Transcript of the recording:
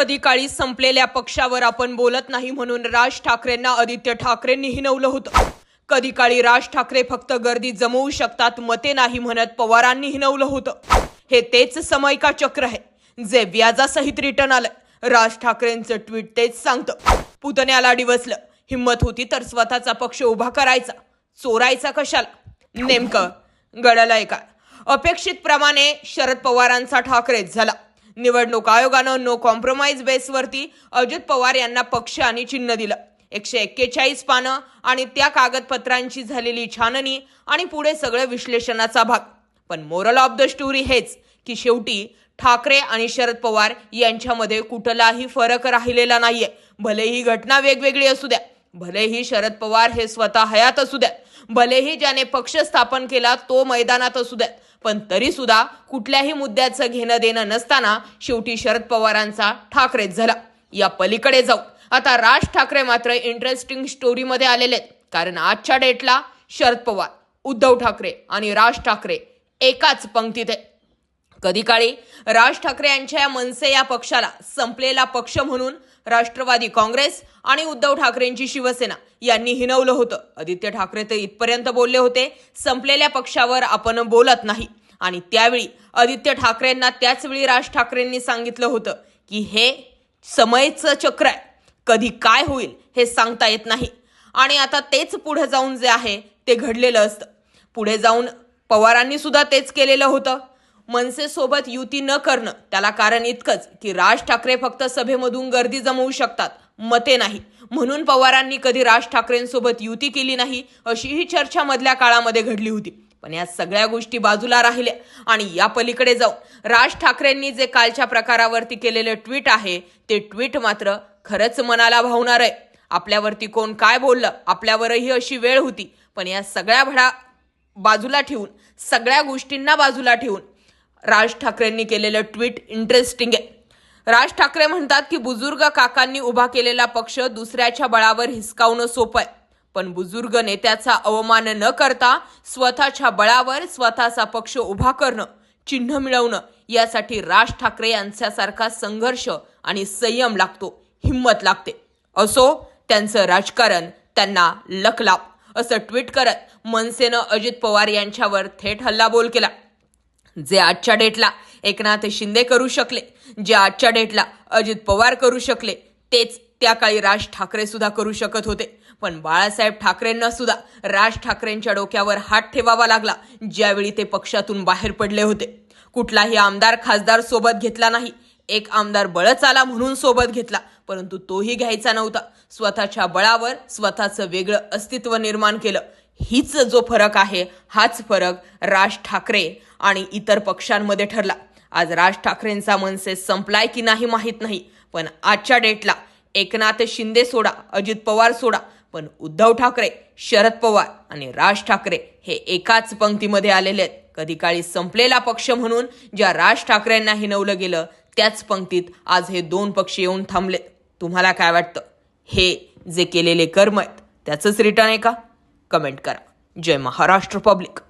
कधी काळी संपलेल्या पक्षावर आपण बोलत नाही म्हणून राज ठाकरेंना आदित्य ठाकरेंनी हिनवलं होतं. कधी काळी राज ठाकरे फक्त गर्दी जमवू शकतात मते नाही म्हणत पवारांनी हिनवलं होतं. हे तेच समयका चक्र आहे जे व्याजासहित रिटर्न आलं राज ठाकरेंचं ट्विट तेच सांगतं. पुतण्याला डिवसलं हिंमत होती तर स्वतःचा पक्ष उभा करायचा. चोरायचा कशाला? नेमकं गडलंय का अपेक्षितप्रमाणे शरद पवारांचा ठाकरेच झाला. निवडणूक आयोगानं नो कॉम्प्रोमाइज बेसवरती अजित पवार यांना पक्ष आणि चिन्ह दिलं. एकशे एक्केचाळीस पानं आणि त्या कागदपत्रांची झालेली छाननी आणि पुढे सगळं विश्लेषणाचा भाग. पण मोरल ऑफ द स्टोरी हेच की शेवटी ठाकरे आणि शरद पवार यांच्यामध्ये कुठलाही फरक राहिलेला नाहीये. भलेही घटना वेगवेगळी असू द्या भलेही शरद पवार हे स्वतः हयात असू द्या भलेही ज्याने पक्ष स्थापन केला तो मैदानात असू द्यात पण तरी सुद्धा कुठल्याही मुद्द्याचं घेणं देणं नसताना शेवटी शरद पवारांचा ठाकरेच झाला. या पलीकडे जाऊ आता राज ठाकरे मात्र इंटरेस्टिंग स्टोरीमध्ये आलेले आहेत. कारण आजच्या डेटला शरद पवार उद्धव ठाकरे आणि राज ठाकरे एकाच पंक्तीत आहे कधी काळी राज ठाकरे यांच्या या मनसे या पक्षाला संपलेला पक्ष म्हणून राष्ट्रवादी काँग्रेस आणि उद्धव ठाकरेंची शिवसेना यांनी हिनवलं होतं. आदित्य ठाकरे तर इथपर्यंत बोलले होते संपलेल्या पक्षावर आपण बोलत नाही. आणि त्यावेळी आदित्य ठाकरेंना त्याचवेळी राज ठाकरेंनी सांगितलं होतं की हे समयचं चक्र आहे. कधी काय होईल हे सांगता येत नाही. आणि आता तेच पुढे जाऊन जे आहे ते घडलेलं असतं. पुढे जाऊन पवारांनी सुद्धा तेच केलेलं होतं. मनसेसोबत युती न करणं त्याला कारण इतकंच की राज ठाकरे फक्त सभेमधून गर्दी जमवू शकतात मते नाही. म्हणून पवारांनी कधी राज ठाकरेंसोबत युती केली नाही अशीही चर्चा मधल्या काळामध्ये घडली होती. पण या सगळ्या गोष्टी बाजूला राहिल्या. आणि या पलीकडे जाऊन राज ठाकरेंनी जे कालच्या प्रकारावरती केलेले ट्विट आहे ते ट्विट मात्र खरंच मनाला भावणार आहे. आपल्यावरती कोण काय बोललं आपल्यावरही अशी वेळ होती. पण या सगळ्या भडा बाजूला ठेवून सगळ्या गोष्टींना बाजूला ठेवून राज ठाकरेंनी केलेलं ट्विट इंटरेस्टिंग आहे. राज ठाकरे म्हणतात की बुजुर्ग काकांनी उभा केलेला पक्ष दुसऱ्याच्या बळावर हिसकावणं सोपं आहे. पण बुजुर्ग नेत्याचा अवमान न करता स्वतःच्या बळावर स्वतःचा पक्ष उभा करणं चिन्ह मिळवणं यासाठी राज ठाकरे यांच्यासारखा संघर्ष आणि संयम लागतो हिंमत लागते. असो त्यांचं राजकारण त्यांना लकलाप असं ट्विट करत मनसेनं अजित पवार यांच्यावर थेट हल्लाबोल केला. जे आजच्या डेटला एकनाथ शिंदे करू शकले जे आजच्या डेटला अजित पवार करू शकले तेच त्या काळी राज ठाकरे सुद्धा करू शकत होते. पण बाळासाहेब ठाकरेंना सुद्धा राज ठाकरेंच्या डोक्यावर हात ठेवावा लागला ज्यावेळी ते पक्षातून बाहेर पडले होते. कुठलाही आमदार खासदार सोबत घेतला नाही. एक आमदार बळच आला म्हणून सोबत घेतला परंतु तोही घ्यायचा नव्हता. स्वतःच्या बळावर स्वतःचं वेगळं अस्तित्व निर्माण केलं. हीच जो फरक आहे हाच फरक राज ठाकरे आणि इतर पक्षांमध्ये ठरला. आज राज ठाकरेंचा मनसे संपलाय की नाही माहीत नाही पण आजच्या डेटला एकनाथ शिंदे सोडा अजित पवार सोडा पण उद्धव ठाकरे शरद पवार आणि राज ठाकरे हे एकाच पंक्तीमध्ये आलेले आहेत. कधी काळी संपलेला पक्ष म्हणून ज्या राज ठाकरेंना हिनवलं गेलं त्याच पंक्तीत आज हे दोन पक्ष येऊन थांबलेत. तुम्हाला काय वाटतं? हे जे केलेले कर्म आहेत त्याचंच रिटर्न आहे का? कमेंट करा. जय महाराष्ट्र पब्लिक.